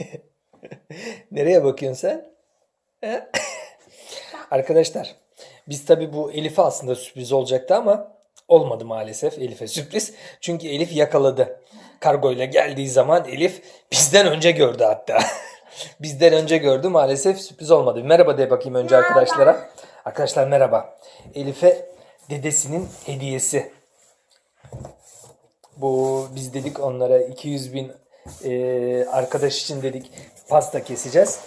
Nereye bakıyorsun sen? Arkadaşlar biz tabii bu Elif'e aslında sürpriz olacaktı ama olmadı maalesef Elif'e sürpriz. Çünkü Elif yakaladı. Kargoyla geldiği zaman Elif bizden önce gördü hatta. bizden önce gördü maalesef sürpriz olmadı. Merhaba de bakayım önce arkadaşlara. Arkadaşlar merhaba. Elif'e dedesinin hediyesi. Bu biz dedik onlara 200 bin e, arkadaş için dedik pasta keseceğiz.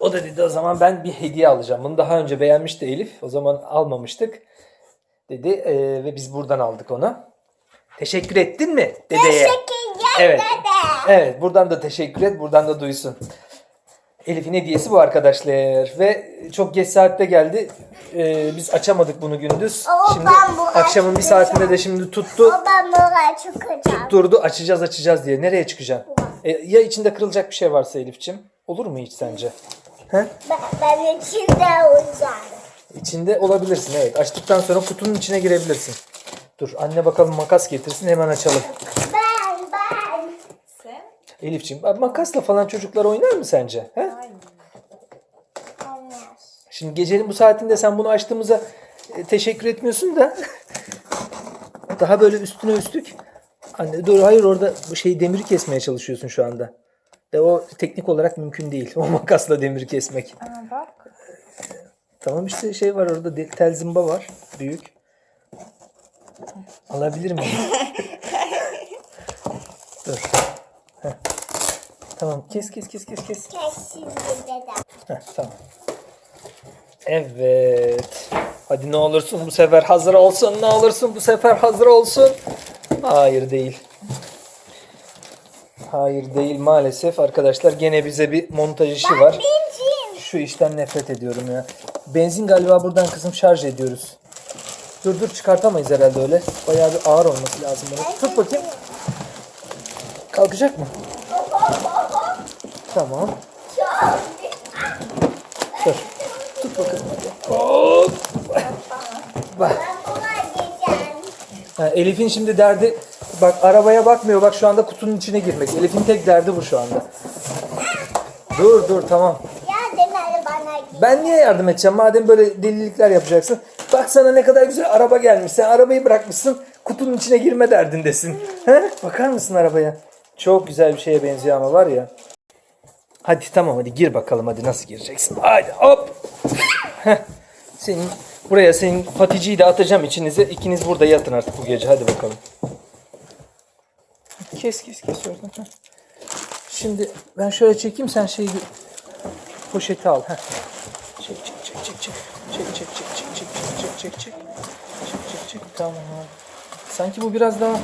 O da dedi o zaman ben bir hediye alacağım. Bunu daha önce beğenmişti Elif. O zaman almamıştık. Dedi e, ve biz buradan aldık onu. Teşekkür ettin mi dedeye? Teşekkürler Evet. dede. Evet buradan da teşekkür et. Buradan da duysun. Elif'in hediyesi bu arkadaşlar. Ve çok geç saatte geldi. E, biz açamadık bunu gündüz. Oo, Şimdi akşamın bir saatinde de şimdi tuttu. O ben buraya çıkacağım. Durdu açacağız açacağız diye. Nereye çıkacaksın? E, ya içinde kırılacak bir şey varsa Elif'ciğim? Olur mu hiç sence? He? Ben, ben içinde olacağım. İçinde olabilirsin evet. Açtıktan sonra kutunun içine girebilirsin. Dur anne bakalım makas getirsin hemen açalım. Ben ben. Sen? Elif'ciğim makasla falan çocuklar oynar mı sence? He? Olmaz. Şimdi gecenin bu saatinde sen bunu açtığımıza e, teşekkür etmiyorsun da daha böyle üstüne üstlük. Anne dur hayır orada bu şeyi demiri kesmeye çalışıyorsun şu anda. De o teknik olarak mümkün değil. O makasla demiri kesmek. Aa, bak. Tamam işte şey var orada de- tel zımba var. Büyük. Alabilir miyim? Dur. Heh. Tamam kes kes kes kes kes. Kes şimdi. Heh, tamam. Evet. Hadi ne olursun bu sefer hazır olsun. Ne olursun bu sefer hazır olsun. Hayır değil. Hayır değil maalesef arkadaşlar. Gene bize bir montaj işi var. Benzin. Şu işten nefret ediyorum ya. Benzin galiba buradan kızım şarj ediyoruz. Dur dur çıkartamayız herhalde öyle. Bayağı bir ağır olması lazım bunu. Tut bakayım. Kalkacak mı? Tamam. Dur. Tut bakalım. Hop. Bak. Elif'in şimdi derdi bak arabaya bakmıyor bak şu anda kutunun içine girmek. Elif'in tek derdi bu şu anda. Dur dur tamam. Ben niye yardım edeceğim madem böyle delilikler yapacaksın. Bak sana ne kadar güzel araba gelmiş. Sen arabayı bırakmışsın kutunun içine girme derdindesin. He? Bakar mısın arabaya? Çok güzel bir şeye benziyor ama var ya. Hadi tamam hadi gir bakalım hadi nasıl gireceksin. Hadi hop. Senin buraya senin Fatici'yi de atacağım içinize. İkiniz burada yatın artık bu gece hadi bakalım. Kes kes kes oradan. Şimdi ben şöyle çekeyim sen şeyi poşeti al. Heh. Çek çek çek çek çek. Çek çek çek çek çek çek çek çek çek. Çek çek çek. Tamam. Sanki bu biraz daha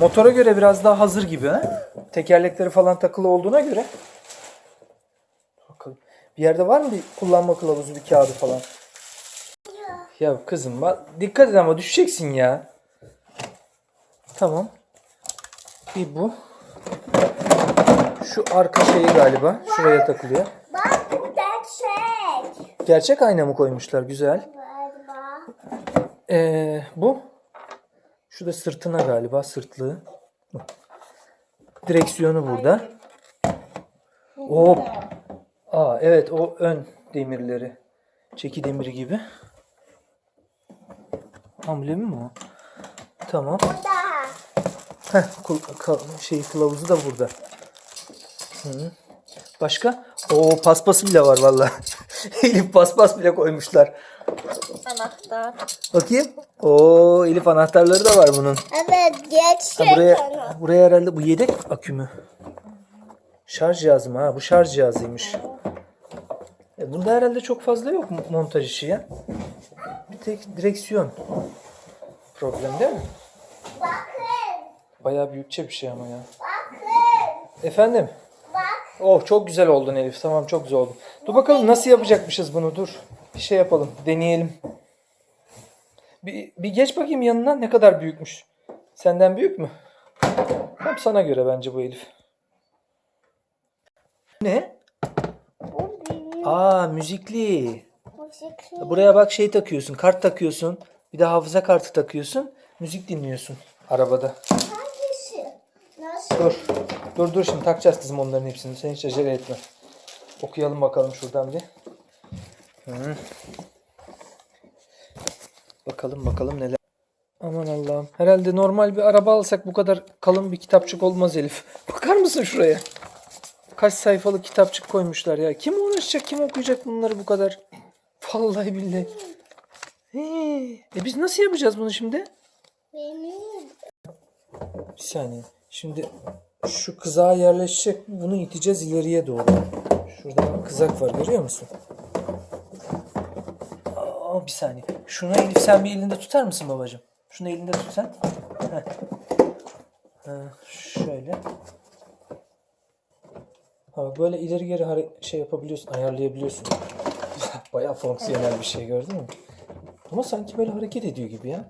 motora göre biraz daha hazır gibi ha? Tekerlekleri falan takılı olduğuna göre. Bakalım. Bir yerde var mı bir kullanma kılavuzu, bir kağıdı falan? Ya kızım bak dikkat et ama düşeceksin ya. Tamam. Bir bu. Şu arka şeyi galiba. Şuraya takılıyor. Bak bu gerçek. Gerçek ayna mı koymuşlar? Güzel. Ee, bu. Şu da sırtına galiba. Sırtlığı. Direksiyonu burada. Hop. Aa evet o ön demirleri. Çeki demiri gibi. Amblemi mi o? Tamam. Daha. Heh, kul- şey kılavuzu da burada. Hı. Başka? O paspası bile var valla. Elif paspas bile koymuşlar. Anahtar. Bakayım. O Elif anahtarları da var bunun. Evet Ha, gerçek buraya buraya herhalde bu yedek akü mü? Şarj cihazı mı ha? Bu şarj cihazıymış. E, bunda herhalde çok fazla yok montaj işi ya. Bir tek direksiyon. Problem değil mi? Bakın. Bayağı büyükçe bir şey ama ya. Bakın. Efendim? Bak. Oh çok güzel oldun Elif. Tamam çok güzel oldun. Dur bakalım nasıl yapacakmışız bunu dur. Bir şey yapalım. Deneyelim. Bir, bir geç bakayım yanına ne kadar büyükmüş. Senden büyük mü? Tam sana göre bence bu Elif. Ne? Bu benim Aa müzikli. müzik. Buraya bak şey takıyorsun. Kart takıyorsun. Bir de hafıza kartı takıyorsun. Müzik dinliyorsun arabada. Hangisi? Nasıl? Dur. Dur dur şimdi takacağız kızım onların hepsini. Sen hiç acele etme. Okuyalım bakalım şuradan bir. Hı. Bakalım bakalım neler. Aman Allah'ım. Herhalde normal bir araba alsak bu kadar kalın bir kitapçık olmaz Elif. Bakar mısın şuraya? Kaç sayfalık kitapçık koymuşlar ya. Kim uğraşacak, kim okuyacak bunları bu kadar? Vallahi billahi. Hii. E biz nasıl yapacağız bunu şimdi? Benim. Bir saniye. Şimdi şu kızağa yerleşecek. Bunu iteceğiz ileriye doğru. Şurada kızak var görüyor musun? Aa, bir saniye. Şunu Elif sen bir elinde tutar mısın babacığım? Şunu elinde tut sen. Heh. Ha, şöyle. Ha, böyle ileri geri şey yapabiliyorsun, ayarlayabiliyorsun. Bayağı fonksiyonel bir şey gördün mü? Ama sanki böyle hareket ediyor gibi ya.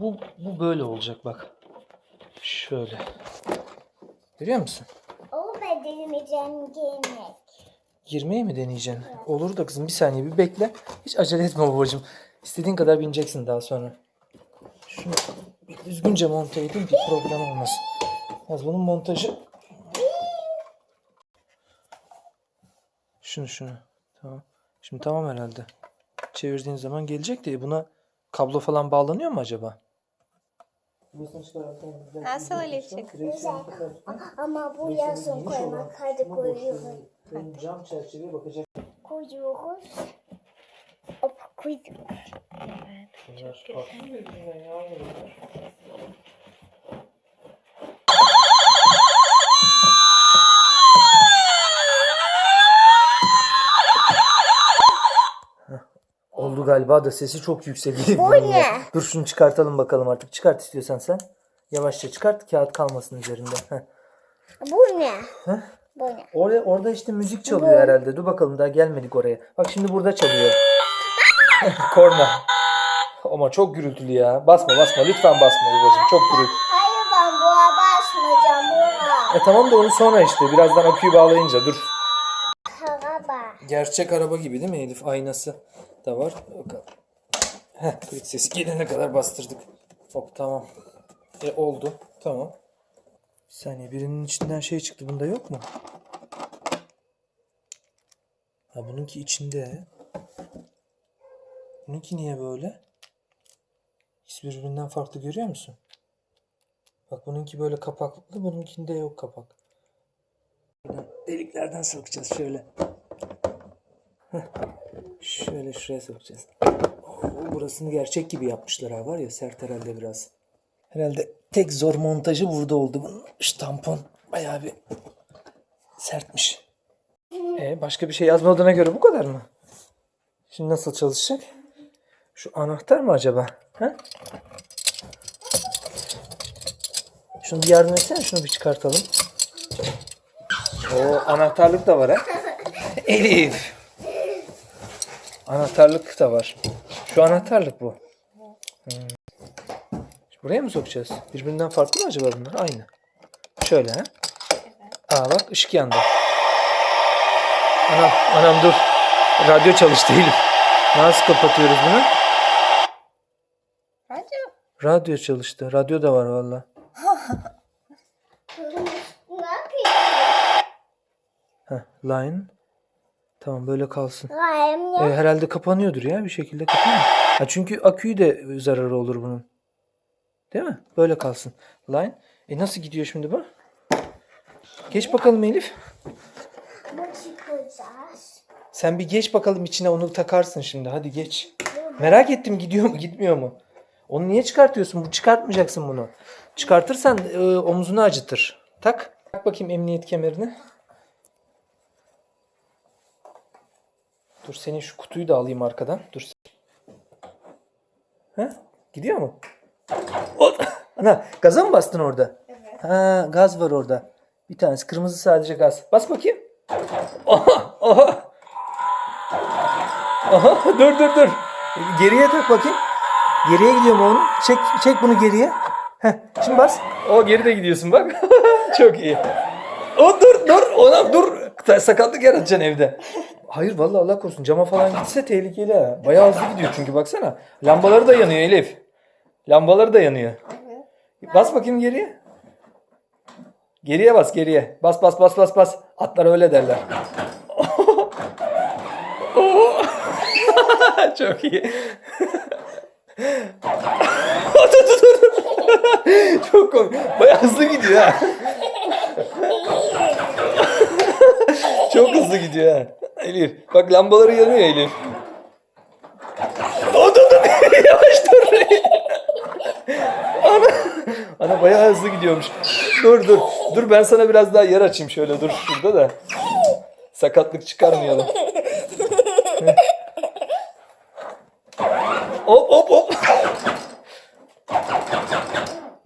Bu, bu böyle olacak bak. Şöyle. Görüyor musun? O bedenimizden giymek. Girmeyi mi deneyeceksin? Olur da kızım bir saniye bir bekle. Hiç acele etme babacığım. İstediğin kadar bineceksin daha sonra. Şunu bir düzgünce monte edeyim ki problem olmasın. Az bunun montajı. Şunu şunu. Tamam. Şimdi tamam herhalde. Çevirdiğin zaman gelecek de buna kablo falan bağlanıyor mu acaba? Nasıl Elif'ciğim? Ama bu yazın koymak. Hadi koyuyoruz. Ben cam çerçeveye bakacak. Koyuyoruz. Hop koyduk. Oldu galiba da sesi çok yüksek. Bu ne? Dur şunu çıkartalım bakalım artık. Çıkart istiyorsan sen. Yavaşça çıkart kağıt kalmasın üzerinde. Heh. Bu ne? Bu ne? Oraya, orada işte müzik çalıyor herhalde. Dur bakalım daha gelmedik oraya. Bak şimdi burada çalıyor. Korna. Ama çok gürültülü ya. Basma basma lütfen basma babacığım. Çok gürültülü. Hayır ben buna basmayacağım. Buna. E tamam da onu sonra işte. Birazdan aküyü bağlayınca dur. Araba. Gerçek araba gibi değil mi Elif? Aynası da var. Bakalım. Heh, klik sesi gelene kadar bastırdık. Hop tamam. E oldu. Tamam. Bir saniye birinin içinden şey çıktı. Bunda yok mu? Ha bununki içinde. Bununki niye böyle? İkisi birbirinden farklı görüyor musun? Bak bununki böyle kapaklı, bununkinde yok kapak. Deliklerden sokacağız şöyle. Şöyle şuraya sokacağız. Oo, burasını gerçek gibi yapmışlar ha var ya sert herhalde biraz. Herhalde tek zor montajı burada oldu bunun. Şu tampon bayağı bir sertmiş. E başka bir şey yazmadığına göre bu kadar mı? Şimdi nasıl çalışacak? Şu anahtar mı acaba? Ha? Şunu bir yardım etsene şunu bir çıkartalım. O anahtarlık da var ha. Elif. Anahtarlık da var. Şu anahtarlık bu. Hmm. Buraya mı sokacağız? Birbirinden farklı mı acaba bunlar? Aynı. Şöyle ha. Aa bak ışık yandı. Anam, anam dur. Radyo çalıştı Elif. Nasıl kapatıyoruz bunu? Radyo. Radyo çalıştı. Radyo da var valla. Heh, line. Tamam böyle kalsın. E, herhalde kapanıyordur ya bir şekilde kapanıyor. Ha, çünkü aküyü de zararı olur bunun. Değil mi? Böyle kalsın. Line. E nasıl gidiyor şimdi bu? Geç bakalım Elif. Sen bir geç bakalım içine onu takarsın şimdi. Hadi geç. Merak ettim gidiyor mu gitmiyor mu? Onu niye çıkartıyorsun? Bu çıkartmayacaksın bunu. Çıkartırsan e, omzunu acıtır. Tak. Tak bakayım emniyet kemerini. Dur senin şu kutuyu da alayım arkadan. Dur. Ha? Gidiyor mu? O- Ana gaza mı bastın orada? Evet. Ha gaz var orada. Bir tanesi kırmızı sadece gaz. Bas bakayım. Oha, oha. Aha, dur dur dur. Geriye tak bakayım. Geriye gidiyor mu onun? Çek, çek bunu geriye. Heh, şimdi bas. O geride gidiyorsun bak. Çok iyi. O dur dur ona dur. Sakatlık yaratacaksın evde. Hayır vallahi Allah korusun cama falan gitse tehlikeli ha. Bayağı hızlı gidiyor çünkü baksana. Lambaları da yanıyor Elif. Lambaları da yanıyor. Bas bakayım geriye. Geriye bas geriye. Bas bas bas bas bas. Atlar öyle derler. Çok iyi. dur dur dur. Çok komik. Bayağı hızlı gidiyor ha. Çok hızlı gidiyor ha. Elif. Bak lambaları yanıyor Elif. O dur dur. Yavaş dur. Ana. Ana bayağı hızlı gidiyormuş. Dur dur. Dur ben sana biraz daha yer açayım şöyle dur şurada da. Sakatlık çıkarmayalım. hop hop hop.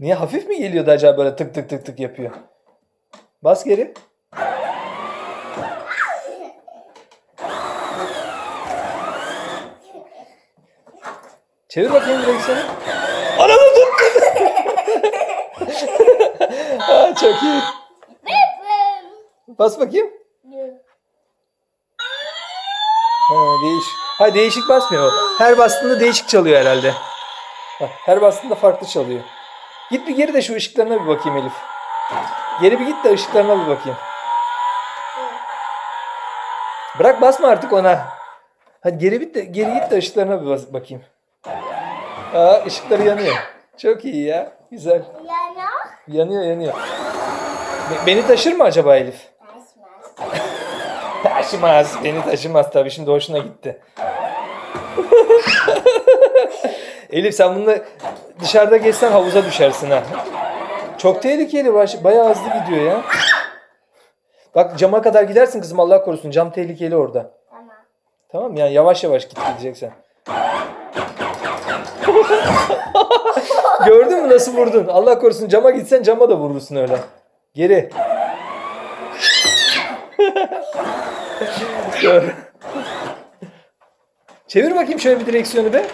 Niye hafif mi geliyordu acaba böyle tık tık tık tık yapıyor? Bas geri. Çevir bakayım direksiyonu. Ananı tut. Aa, çok iyi. Bas bakayım. Ha, değiş. Ha değişik basmıyor. Her bastığında değişik çalıyor herhalde. Bak, her bastığında farklı çalıyor. Git bir geri de şu ışıklarına bir bakayım Elif. Geri bir git de ışıklarına bir bakayım. Bırak basma artık ona. Hadi geri git de geri git de ışıklarına bir bas- bakayım. Aa ışıkları yanıyor. Çok iyi ya. Güzel. Yana. Yanıyor yanıyor. Be- beni taşır mı acaba Elif? Taşmaz. Taşımaz. Beni taşımaz tabii. Şimdi hoşuna gitti. Elif sen bununla dışarıda geçsen havuza düşersin ha. Çok tehlikeli. baş- Bayağı hızlı gidiyor ya. Bak cama kadar gidersin kızım Allah korusun. Cam tehlikeli orada. Tamam. Tamam yani yavaş yavaş git gideceksen. Gördün mü nasıl vurdun? Allah korusun cama gitsen cama da vurursun öyle. Geri. Çevir bakayım şöyle bir direksiyonu be.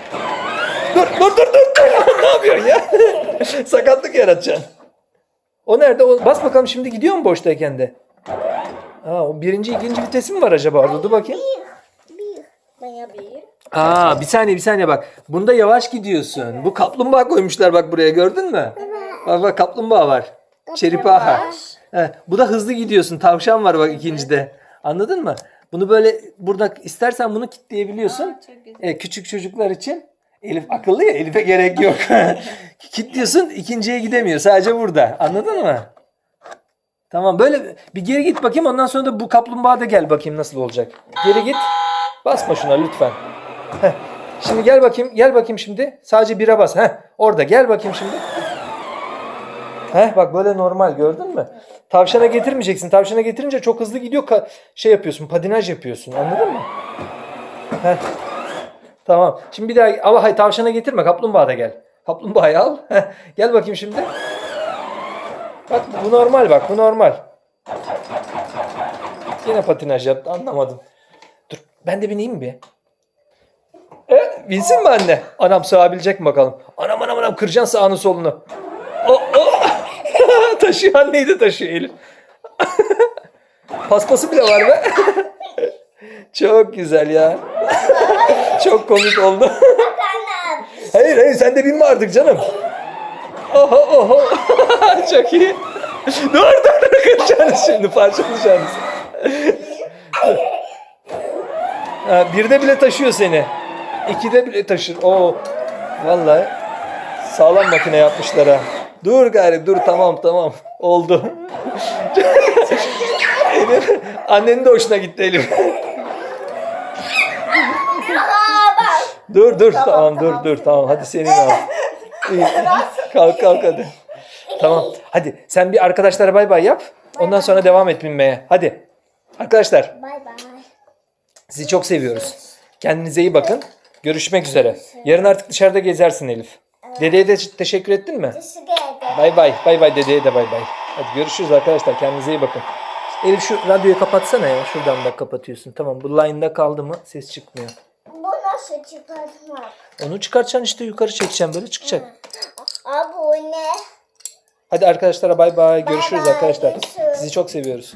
Dur dur dur dur. dur. ne yapıyorsun ya? Sakatlık yaratacaksın. O nerede? O, bas bakalım şimdi gidiyor mu boştayken de? Ha, o birinci, ikinci vitesi mi var acaba orada? Dur bakayım. Aa bir saniye bir saniye bak. Bunda yavaş gidiyorsun. Bu kaplumbağa koymuşlar bak buraya gördün mü? Bak bak kaplumbağa var. Çeripaha. He, bu da hızlı gidiyorsun. Tavşan var bak ikincide. Anladın mı? Bunu böyle burada istersen bunu kitleyebiliyorsun. çok güzel. E, küçük çocuklar için. Elif akıllı ya Elif'e gerek yok. Kitliyorsun ikinciye gidemiyor. Sadece burada. Anladın mı? Tamam böyle bir geri git bakayım ondan sonra da bu kaplumbağa da gel bakayım nasıl olacak. Geri git. Basma şuna lütfen. Şimdi gel bakayım. Gel bakayım şimdi. Sadece bire bas. Heh. Orada gel bakayım şimdi. Heh bak böyle normal gördün mü? Tavşana getirmeyeceksin. Tavşana getirince çok hızlı gidiyor. Ka- şey yapıyorsun. Patinaj yapıyorsun. Anladın mı? Heh. Tamam. Şimdi bir daha ama hayır tavşana getirme. Kaplumbağa da gel. Kaplumbağayı al. Gel bakayım şimdi. Bak bu normal bak. Bu normal. Yine patinaj yaptı. Anlamadım. Dur ben de bineyim bir. Binsin mi anne? Anam sığabilecek mi bakalım? Anam anam anam kıracaksın sağını solunu. O, o. taşıyor anneyi de taşıyor Elif. Paspası bile var be. Çok güzel ya. Çok komik oldu. Hayır hayır sen de binme artık canım. Oho oho. Çok iyi. dur dur dur kıracaksınız şimdi parçalayacaksınız. Ha, birde bile taşıyor seni. İkide bile taşır. Oo. Vallahi sağlam makine yapmışlar ha. Dur gari dur tamam tamam. Oldu. Elif, annenin de hoşuna gitti Elif. dur dur tamam, dur dur tamam hadi senin al. İyi. Kalk kalk hadi. Tamam. Hadi sen bir arkadaşlara bay bay yap. Ondan sonra devam et binmeye. Hadi. Arkadaşlar Bay bay. sizi çok seviyoruz. Kendinize iyi bakın. Görüşmek üzere. Yarın artık dışarıda gezersin Elif. Dedeye de teşekkür ettin mi? Bay bay. Bay bay dedeye de bay bay. Hadi görüşürüz arkadaşlar. Kendinize iyi bakın. Elif şu radyoyu kapatsana ya. Şuradan da kapatıyorsun. Tamam bu line'da kaldı mı ses çıkmıyor. Bu nasıl çıkartmak? Onu çıkartacaksın işte yukarı çekeceksin böyle çıkacak. Abone. Hadi arkadaşlara bay bay. Görüşürüz arkadaşlar. Sizi çok seviyoruz.